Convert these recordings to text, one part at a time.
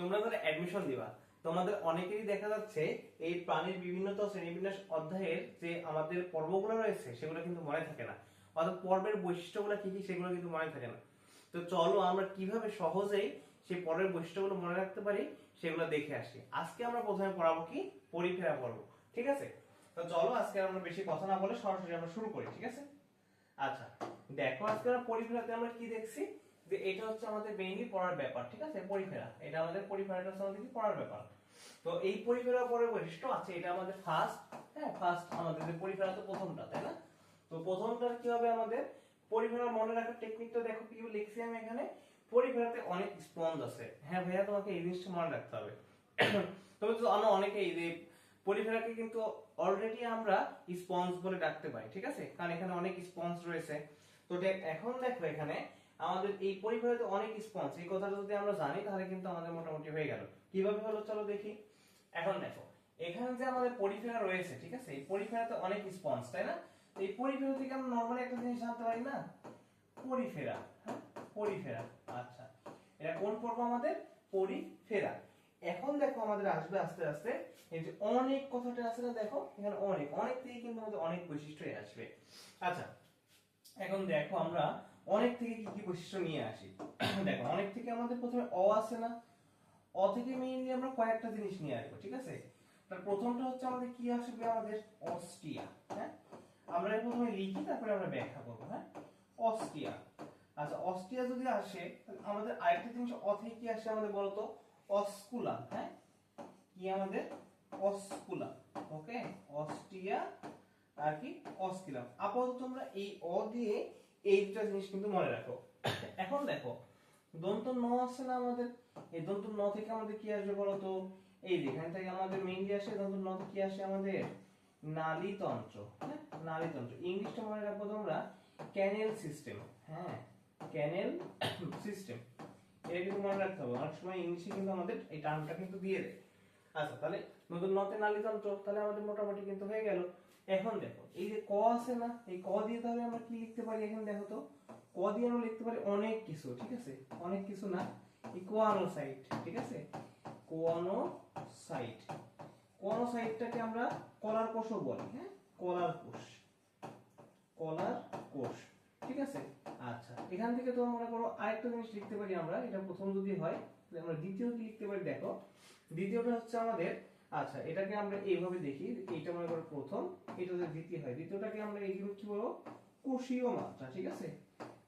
তোমরা যারা অ্যাডমিশন দিবা। তোমাদের অনেকেরই দেখা যাচ্ছে, এই প্রাণীর বিভিন্নতা শ্রেণীবিন্যাস অধ্যায়ের যে আমাদের পর্বগুলো রয়েছে, সেগুলো কিন্তু মনে থাকে না। অর্থাৎ পর্বের বৈশিষ্ট্যগুলো কি কি, সেগুলো কিন্তু মনে থাকে না। তো চলো আমরা কীভাবে সহজেই সেই পর্বের বৈশিষ্ট্যগুলো মনে রাখতে পারি, সেগুলো দেখে আসি। আজকে আমরা প্রথমে পড়াবো কি? পরিফেরা পর্ব, ঠিক আছে? তো চলো আজকে আমরা বেশি কথা না বলে সরাসরি আমরা শুরু করি, ঠিক আছে? আচ্ছা দেখো আজকে আমরা পরিফেরাতে আমরা কি দেখছি? যে এটা হচ্ছে আমাদের মেইনলি পড়ার ব্যাপার, ঠিক আছে? পরিফেরা। এটা আমাদের পরিফেরাটা হচ্ছে আমাদের কি? পড়ার ব্যাপার। তো এই পরিফেরা পরে বৈশিষ্ট্য আছে, এটা আমাদের ফার্স্ট হ্যাঁ ফার্স্ট আমাদের যে পরিফেরা তো প্রথমটা, তাই না? তো প্রথমটার কি হবে আমাদের? পরিফেরা মনে রাখার টেকনিকটা দেখো, কি লিখছি আমি এখানে? পরিফেরাতে অনেক স্পঞ্জ আছে। হ্যাঁ ভাইয়া, তোমাকে এই জিনিসটা মনে রাখতে হবে। তবে তো আমরা অনেকেই যে পরিফেরাকে কিন্তু অলরেডি আমরা স্পঞ্জ বলে ডাকতে পারি, ঠিক আছে? কারণ এখানে অনেক স্পঞ্জ রয়েছে। তো এখন দেখো এখানে আমাদের এই পরিফেরাতে অনেক স্পঞ্জ এই কথাটা যদি আমরা জানি, তাহলে কিন্তু আমাদের মোটামুটি হয়ে গেল। কীভাবে হলো চলো দেখি। এখন দেখো, এখানে যে আমাদের পরিফেরা রয়েছে, ঠিক আছে? এই পরিফেরাতে অনেক স্পঞ্জ তাই না? তো এই পরিফেরা থেকে আমরা নর্মালি একটা জিনিস জানতে পারি না? পরিফেরা হ্যাঁ? পরিফেরা আচ্ছা। এটা কোন পর্ব আমাদের? পরিফেরা। এখন দেখো আমাদের আসবে আস্তে আস্তে, এই যে অনেক কথাটা আছে না, দেখো, এখানে অনেক অনেক থেকে কিন্তু আমাদের অনেক বৈশিষ্ট্যই আসবে। আচ্ছা এখন দেখো আমরা অনেক থেকে কি কি বৈশিষ্ট্য নিয়ে আসি? দেখো, অনেক থেকে আমাদের প্রথমে অ আছে না, অ থেকে মেইনলি আমরা কয়েকটা জিনিস নিয়ে আসব, ঠিক আছে? তার প্রথমটা হচ্ছে আমাদের কি আসবে? আমাদের অস্ট্রিয়া হ্যাঁ? আমরা প্রথমে লিখি, তারপরে আমরা ব্যাখ্যা করব হ্যাঁ? অস্ট্রিয়া আচ্ছা অস্ট্রিয়া যদি আসে আমাদের আরেকটা জিনিস অ থেকে কি আসে আমাদের বলতো? অস্কুলা হ্যাঁ? কি আমাদের? অস্কুলা ওকে? অস্ট্রিয়া আর কি? অস্কিলাম। আপাতত তোমরা এই অ দিয়ে এই দুটা জিনিস কিন্তু মনে রাখো। এখন দেখো দন্ত ন আছে না আমাদের। এই দন্ত ন থেকে আমাদের কি আসবে বলতো এই যে এখান থেকে আমাদের মেইনলি আসে দন্ত ন থেকে কি আসে আমাদের? নালীতন্ত্র হ্যাঁ? নালীতন্ত্র। ইংলিশটা মনে রাখব তোমরা ক্যানেল সিস্টেম হ্যাঁ? ক্যানেল সিস্টেম এটা কিন্তু মনে রাখতে হবে। অনেক সময় ইংলিশে কিন্তু আমাদের এই টার্মটা কিন্তু দিয়ে দেয়। আচ্ছা তাহলে নতুন নতে নালীতন্ত্র, তাহলে আমাদের মোটামুটি কিন্তু হয়ে গেল। এখন দেখো, এই যে ক আছে না, এই ক দিয়ে তাহলে আমরা কি লিখতে পারি এখন দেখো তো? ক দিয়ে আমরা লিখতে পারি অনেক কিছু, ঠিক আছে? অনেক কিছু না? এই কোয়ানোসাইট, ঠিক আছে? কোয়ানোসাইট। কোয়ানোসাইটটাকে আমরা কলার কোষও বলি হ্যাঁ? কলার কোষ। কলার কোষ, ঠিক আছে? আচ্ছা এখান থেকে তো মনে করো আরেকটা জিনিস লিখতে পারি আমরা, এটা প্রথম যদি হয়, তাহলে আমরা দ্বিতীয় কি লিখতে পারি দেখো? দ্বিতীয়টা হচ্ছে আমাদের আচ্ছা এটাকে আমরা এইভাবে দেখি, এইটা মনে করো প্রথম, এটা যদি দ্বিতীয় হয়, দ্বিতীয়টাকে আমরা এইগুলো কি বলব? কোষীয় মাত্রা, ঠিক আছে?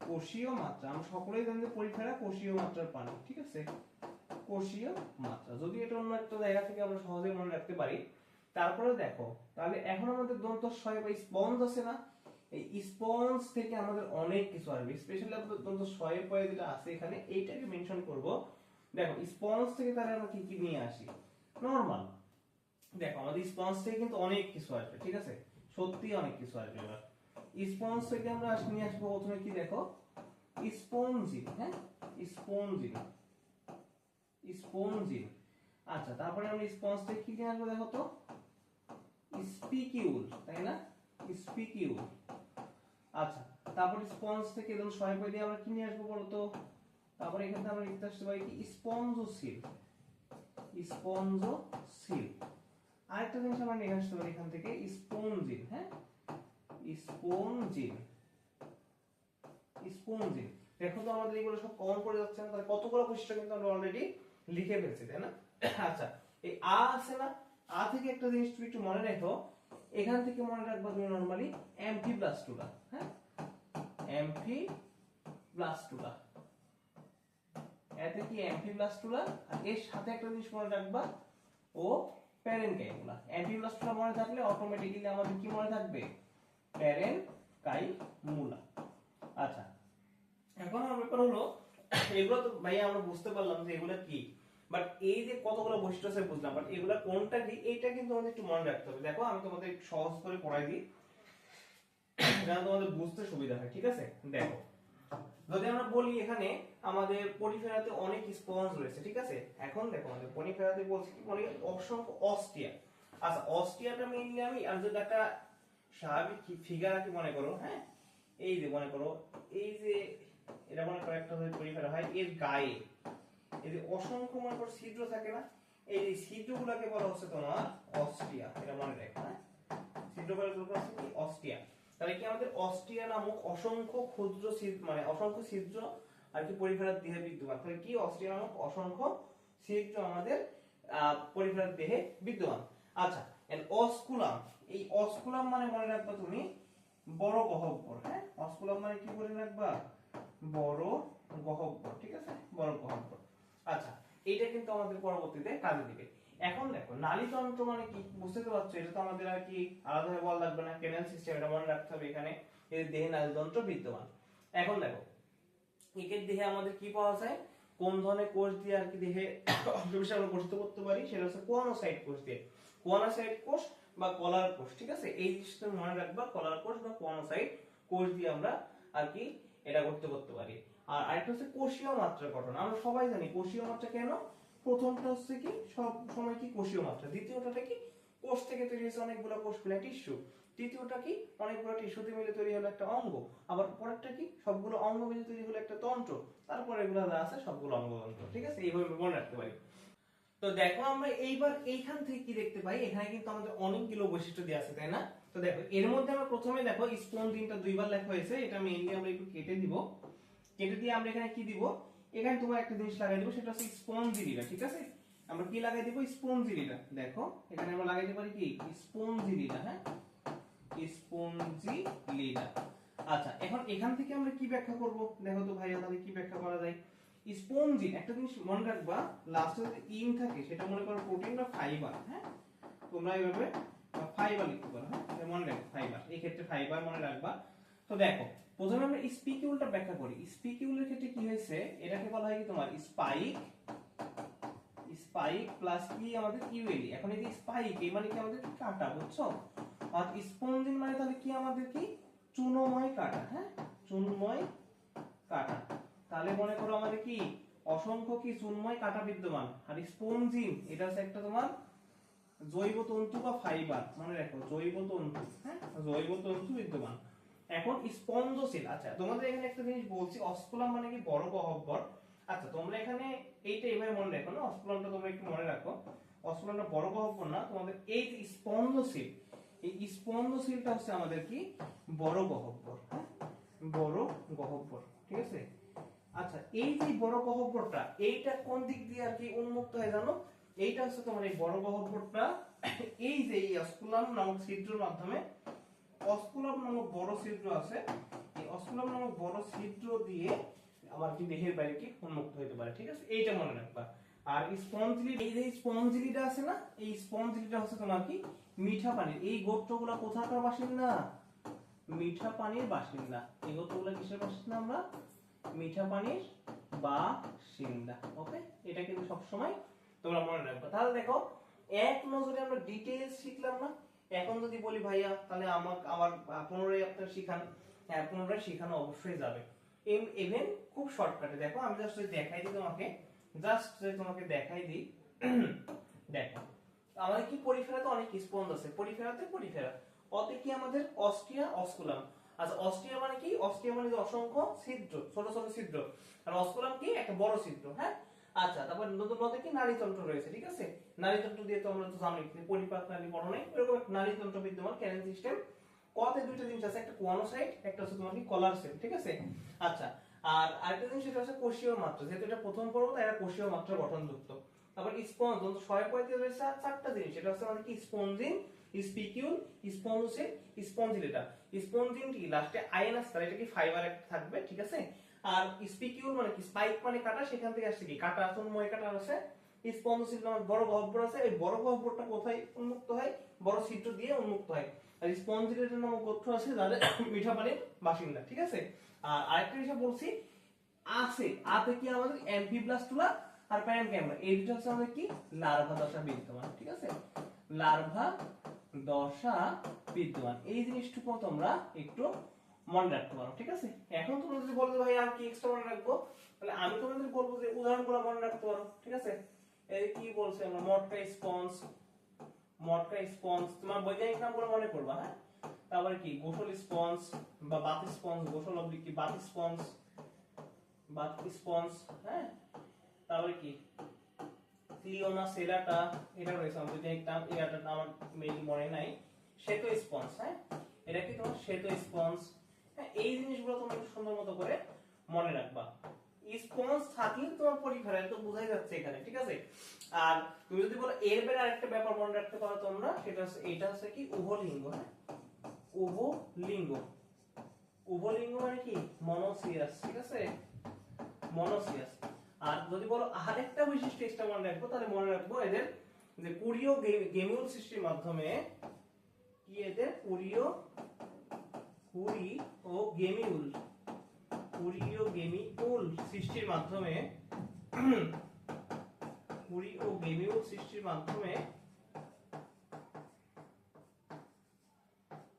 কোষীয় মাত্রা, আমরা সকলেই জানি পরীক্ষাটা কোষীয় মাত্রার পানি, ঠিক আছে? কোষীয় মাত্রা, যদি এটা অন্য একটা জায়গা থেকে আমরা সহজেই মনে রাখতে পারি, তারপরে দেখো, তাহলে এখন আমাদের দন্ত ছয় বা স্পঞ্জ আছে না? এই স্পঞ্জ থেকে আমাদের অনেক কিছু আসবে স্পেশালি দন্ত ছয় পয়ে যেটা আছে এখানে, এইটাকে মেনশন করব। দেখো, স্পঞ্জ থেকে তাহলে আমরা কি কি নিয়ে আসি? নরমাল দেখো, আমাদের স্পঞ্জ থেকে কিন্তু অনেক কিছু আসবে, ঠিক আছে? সত্যি অনেক কিছু আসবে এবার। স্পঞ্জ থেকে আমরা নিয়ে আসব প্রথমে কি দেখো? স্পঞ্জিন হ্যাঁ? স্পঞ্জিন স্পঞ্জিন আচ্ছা তারপরে আমরা স্পঞ্জ থেকে কি নিয়ে আসব দেখো তো? স্পিকিউল তাই না? স্পিকিউল আচ্ছা তারপরে স্পঞ্জ থেকে ছয় পয় দিয়ে আমরা কি নিয়ে আসব বলতো তারপরে এখানে আমরা লিখতে আসতে পারি কি? স্পঞ্জোসিল স্পঞ্জোসিল আরেকটা জিনিস আমরা নিয়ে আসতে পারি এখান থেকে স্পঞ্জিন হ্যাঁ? স্পঞ্জিন স্পঞ্জিন দেখো তো আমাদের এগুলো সব কমন পড়ে যাচ্ছে না, তাহলে কতগুলো বৈশিষ্ট্য কিন্তু আমরা অলরেডি লিখে ফেলছি, তাই না? আচ্ছা এই আ আছে না? আ থেকে একটা জিনিস তুমি একটু মনে রাখো, এখান থেকে মনে রাখবা তুমি নরমালি অ্যাম্ফিব্লাস্টুলা হ্যাঁ? অ্যাম্ফিব্লাস্টুলা এতে কি অ্যাম্ফিব্লাস্টুলা আর এর সাথে একটা জিনিস মনে রাখবা, ও প্যারেনকাইমুলা অ্যাম্ফিব্লাস্টুলা মনে থাকলে অটোমেটিক্যালি আমাদের কি মনে থাকবে? প্যারেনকাইমুলা। আচ্ছা। এখন আমার ব্যাপার হলো, এগুলো তো ভাই আমরা বুঝতে পারলাম যে এগুলো কি। বাট এই যে কতগুলো বৈশিষ্ট্য আছে বুঝলাম। বাট এগুলা কোনটা কি, এইটা কিন্তু আমাদের একটু মনে রাখতে হবে। দেখো, আমি তোমাদের সহজ করে পড়াই দিই। তোমাদের বুঝতে সুবিধা হয়, ঠিক আছে? দেখো। যদি আমরা বলি এখানে আমাদের পরিফেরাতে অনেক স্পঞ্জ রয়েছে, ঠিক আছে? এখন দেখো আমাদের পরিফেরাতে বলছি কি? অনেক অসংখ্য অস্টিয়া। আচ্ছা অস্টিয়াটা মেইনলি আমি আর যদি একটা স্বাভাবিক ফিগার কি মনে করো হ্যাঁ? এই যে মনে করো, এই যে এটা মনে করো একটা পরিফেরা হয় এর গায়ে। এই যে অসংখ্য মনে করো ছিদ্র থাকে না, এই যে ছিদ্রগুলোকে বলা হচ্ছে তোমার অস্ট্রিয়া এটা মনে রাখো হ্যাঁ? ছিদ্রগুলোকে বলা হচ্ছে কি? অস্ট্রিয়া তাহলে কি আমাদের অস্ট্রিয়া নামক অসংখ্য ক্ষুদ্র মানে অসংখ্য ছিদ্র আর কি পরিফেরার দেহে বিদ্যমান? তাহলে কি অস্ট্রিয়া নামক অসংখ্য ছিদ্র আমাদের পরিফেরার দেহে বিদ্যমান? আচ্ছা অস্কুলাম। এই অস্কুলাম মানে মনে রাখবা তুমি বড় গহব্বর হ্যাঁ? অস্কুলাম মানে কি করে রাখবা? বড় গহব্বর, ঠিক আছে? বড় গহব্বর। আচ্ছা এইটা কিন্তু আমাদের পরবর্তীতে কাজে দিবে। এখন দেখো নালীতন্ত্র মানে কি? বুঝতে পারছ, এটা তো আমাদের আর কি আলাদাভাবে বলা লাগবে না। ক্যানাল সিস্টেম এটা মনে রাখতে হবে এখানে এই দেহে নালীতন্ত্র বিদ্যমান। এখন দেখো, একের দেহে আমাদের কি পাওয়া যায়? কোন ধরনের কোষ দিয়ে আর কি দেহে অংশবিশেষ আমরা গঠিত করতে পারি? সেটা হচ্ছে কোয়ানোসাইট কোষ দিয়ে। কোয়ানোসাইট কোষ বা কলার কোষ, ঠিক আছে? এই জিনিসটা মনে রাখবা, কলার কোষ বা কোয়ানোসাইট কোষ দিয়ে আমরা আর কি এটা করতে করতে পারি। আর আরেকটা হচ্ছে কোষীয় মাত্রার গঠন। আমরা সবাই জানি কোষীয় মাত্রা কেন? প্রথমটা হচ্ছে কি, সব সময় কি কোষীয় মাত্রা? দ্বিতীয়টা কি, কোষ থেকে তৈরি হয়েছে অনেকগুলো কোষগুলো টিস্যু। তৃতীয়টা কি, অনেকগুলো টিস্যুতে মিলে তৈরি হলো একটা অঙ্গ। আবার পরেরটা কি, সবগুলো অঙ্গ মিলে তৈরি হলো একটা তন্ত্র। তারপরে এগুলো যা আছে সবগুলো অঙ্গতন্ত্র ঠিক আছে? এইভাবে মনে রাখতে পারি। তো দেখো আমরা এইবার এইখান থেকে কি দেখতে পাই? এখানে কিন্তু আমাদের অনেকগুলো বৈশিষ্ট্য দেওয়া আছে, তাই না? তো দেখো, এর মধ্যে আমরা প্রথমে দেখো স্পন্দিনটা দুইবার লেখা হয়েছে। এটা মেইনলি আমরা একটু কেটে দিব। কেটে দিয়ে আমরা এখানে কি দিব? এখানে তোমার একটা জিনিস লাগাই দিব, সেটা হচ্ছে স্পঞ্জিলিটা ঠিক আছে? আমরা কি লাগাই দিব? স্পঞ্জিলিটা দেখো, এখানে আমরা লাগাইতে পারি কি? স্পঞ্জিলিটা হ্যাঁ? স্পঞ্জিলিটা আচ্ছা এখন এখান থেকে আমরা কি ব্যাখ্যা করব? দেখো তো ভাইয়া তাহলে কি ব্যাখ্যা করা যায়? স্পঞ্জিন একটা জিনিস মনে রাখবা লাস্টে যদি ইন থাকে, সেটা মনে করো প্রোটিন বা ফাইবার হ্যাঁ? তোমরা এইভাবে ফাইবার লিখতে পারো হ্যাঁ? মনে রাখো ফাইবার এই ক্ষেত্রে ফাইবার মনে রাখবা। তো দেখো প্রথমে আমরা স্পিকিউলটা ব্যাখ্যা করি। স্পিকিউলের ক্ষেত্রে কি হয়েছে? এটাকে বলা হয় কি তোমার? স্পাইক স্পাইক প্লাস কি আমাদের? ইউএলি এখন এই স্পাইক এই মানে কি আমাদের? কাটা, বুঝছ? আর স্পঞ্জিন মানে তাহলে কি আমাদের কি? চুনময় কাটা হ্যাঁ? চুনময় কাটা। তাহলে মনে করো আমাদের কি? অসংখ্য কি চুনময় কাটা বিদ্যমান। আর স্পঞ্জিন এটা হচ্ছে একটা তোমার জৈব তন্তু বা ফাইবার মনে রাখো জৈব তন্তু হ্যাঁ? জৈব তন্তু বিদ্যমান। এখন স্পন্দশীল আচ্ছা তোমাদের এখানে একটা জিনিস বলছি অস্কুলাম মানে কি বড় গহ্বর আচ্ছা তোমরা এখানে এইটা এভাবে মনে রাখো না অস্কুলামটা তোমরা একটু মনে রাখো। অস্কুলামটা বড় গহ্বর না, তোমাদের এই যে স্পঞ্জশীল এই স্পন্দশীলটা হচ্ছে আমাদের কি? বড় গহ্বর হ্যাঁ? বড় গহ্বর ঠিক আছে? আচ্ছা এই যে বড় গহ্বরটা এইটা কোন দিক দিয়ে আর কি উন্মুক্ত হয় জানো? এইটা হচ্ছে তোমার এই বড় গহ্বরটা এই যে এই অস্কুলাম নামক ছিদ্রের মাধ্যমে অস্কুলাম নামক বড় ছিদ্র আছে। এই অস্কুলাম নামক বড় ছিদ্র দিয়ে আমার কি দেহের বাইরে কি উন্মুক্ত হতে পারে, ঠিক আছে? এইটা মনে রাখবা। আর স্পঞ্জিলি এই যে স্পঞ্জিলিটা আছে না, এই স্পঞ্জিলিটা হচ্ছে তোমার কি? মিঠা পানির। এই গোত্রগুলো কোথাকার বাসিন্দা? মিঠা পানির বাসিন্দা। এই গোত্রগুলো কিসের বাসিন্দা আমরা? মিঠা পানির বাসিন্দা, ওকে? এটা কিন্তু সবসময় তোমরা মনে রাখবে। তাহলে দেখো, এক নজরে আমরা ডিটেইলস শিখলাম না। এখন যদি বলি ভাইয়া, তাহলে আমার আমার পুনরায় আপনার শিখান হ্যাঁ পুনরায় শেখানো অবশ্যই যাবে। ইভেন খুব শর্টকাটে দেখো, আমি জাস্ট দেখাই দিই তোমাকে জাস্ট তোমাকে দেখাই দিই, দেখো, আমাদের কি পরিফেরাতে অনেক স্পঞ্জ আছে। পরিফেরাতে পরিফেরা। অতে কি আমাদের অস্ট্রিয়া, অস্কুলাম। আচ্ছা অস্ট্রিয়া মানে কি? অস্ট্রিয়া মানে অসংখ্য ছিদ্র, ছোট ছোট ছিদ্র। আর অস্কুলাম কি? একটা বড় ছিদ্র হ্যাঁ? আচ্ছা তারপর নতুন নদে কি? নারীতন্ত্র রয়েছে, ঠিক আছে? নারীতন্ত্র দিয়ে তো আমরা তো জানি পরিপাক বড় নেই, এরকম একটা নারীতন্ত্র বিদ্যমান ক্যানেল সিস্টেম। কতে দুইটা জিনিস আছে, একটা কোয়ানোসাইট, একটা হচ্ছে তোমার কি কলার সেল, ঠিক আছে? আচ্ছা আর আরেকটা জিনিস সেটা হচ্ছে কোষীয় মাত্রা, যেহেতু এটা প্রথম পর্ব তাই এটা কোষীয় মাত্রা গঠনযুক্ত। তারপর স্পঞ্জ ছয় পঁয়ত্রিশ রয়েছে চারটা জিনিস, সেটা হচ্ছে আমাদের কি? Spongin, spicule spongocoel spongilla. Spongin কি লাস্টে আয়ন আসছে এটা কি ফাইবার থাকবে, ঠিক আছে? আর স্পিকিউল মানে কি? স্পাইক মানে কাটা, সেখান থেকে আসছে কি? কাটা চুনময় কাটা আছে। নামক বড় গহ্বর আছে। এই বড় গহ্বরটা কোথায় উন্মুক্ত হয়? বড় ছিদ্র দিয়ে উন্মুক্ত হয়। আর স্পঞ্জিলেটের নামক গোত্র আছে যাদের মিঠা পানির বাসিন্দা, ঠিক আছে? আর আরেকটা বিষয় বলছি, আছে। আতে কি আমাদের এমপি এমপিপ্লাস্টুলা আর প্যারেনকাইমা এই দুটো হচ্ছে আমাদের কি? লার্ভা দশা বিদ্যমান, ঠিক আছে? লার্ভা দশা বিদ্যমান। এই জিনিসটুকু তোমরা একটু মনে রাখতে পারো, ঠিক আছে? এখন তোমরা যদি বলতে ভাই আর কি এক্সট্রা মনে রাখব? তাহলে আমি তোমাদের বলব যে উদাহরণগুলো মনে রাখতে পারো, ঠিক আছে? কি বলছে আমরা? মটকা স্পঞ্জ মটকা স্পঞ্জ তোমার বৈজ্ঞানিক নামগুলো মনে করবা হ্যাঁ? তারপরে কি? গোসল স্পঞ্জ বা বাতি স্পঞ্জ গোসল অবলিক কি? বাতি স্পঞ্জ বাতি স্পঞ্জ হ্যাঁ? তারপরে কি? ক্লিওনা সেলাটা এটা রয়েছে এটার নাম আমার মেইনলি মনে নাই। শ্বেত স্পঞ্জ হ্যাঁ? এটা কি তোমার? শ্বেত স্পঞ্জ হ্যাঁ এই জিনিসগুলো তোমরা সুন্দর মতো করে মনে রাখবা। স্পঞ্জ থাকলে তোমার এটা তো বোঝাই যাচ্ছে এখানে, ঠিক আছে? আর তুমি যদি বলো এর বের আরেকটা ব্যাপার মনে রাখতে পারো তোমরা, সেটা হচ্ছে, এটা হচ্ছে কি? উভলিঙ্গ হ্যাঁ? উভলিঙ্গ। উভলিঙ্গ মানে কি? মনোসিয়াস, ঠিক আছে? মনোসিয়াস। আর যদি বলো আরেকটা বৈশিষ্ট্য এক্সট্রা মনে রাখব, তাহলে মনে রাখব এদের যে কুড়িও গেমিউল সৃষ্টির মাধ্যমে কি এদের? কুড়িও কুড়ি ও গেমিউল কুড়িও গেমিউল সৃষ্টির মাধ্যমে কুড়ি ও গেমিউল সৃষ্টির মাধ্যমে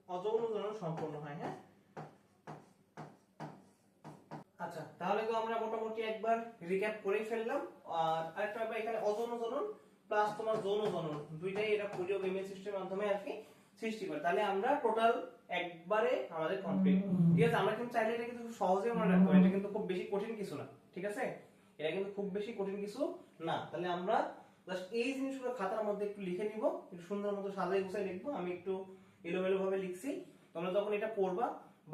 অযৌন জনন সম্পন্ন হয় হ্যাঁ? আচ্ছা তাহলে তো আমরা মোটামুটি একবার রিক্যাপ করে ফেললাম। আর আরেকটা এখানে অযৌন জনন প্লাস তোমার যৌন জনন দুইটাই এটা কোরিও গেমের সিস্টেমের মাধ্যমে আর কি সৃষ্টি করে। তাহলে আমরা টোটাল একবারে আমাদের কমপ্লিট ঠিক আছে? আমরা কিন্তু চাইলে এটা কিন্তু খুব সহজে মনে রাখতে পারি। এটা কিন্তু খুব বেশি কঠিন কিছু না। ঠিক আছে? এটা কিন্তু খুব বেশি কঠিন কিছু না। তাহলে আমরা জাস্ট এই জিনিসগুলো খাতার মধ্যে একটু লিখে নিব। একটু সুন্দর মতো সাজাই গুছাই লিখব। আমি একটু এলোমেলো ভাবে লিখছি। তোমরা যখন এটা পড়বা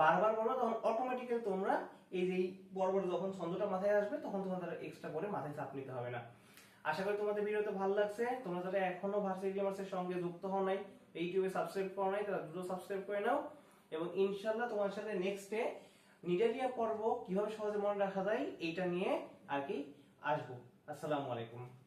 বারবার পড়বা তখন অটোমেটিক্যালি তোমরা এই যে বড় যখন ছন্দটা মাথায় আসবে তখন তোমাদের এক্সট্রা করে মাথায় চাপ নিতে হবে না। আশা করি তোমাদের ভিডিওতে ভালো লাগছে। তোমরা যারা এখনও ভার্সিটি গেমার্সের সঙ্গে যুক্ত হও নাই ইউটিউবে সাবস্ক্রাইব করো নাই, তারা দুটো সাবস্ক্রাইব করে নাও। এবং ইনশাল্লাহ তোমার সাথে নেক্সট ডে নিডালিয়া পর্ব কীভাবে সহজে মনে রাখা যায়, এইটা নিয়ে আর কি আসব। আসসালামু আলাইকুম।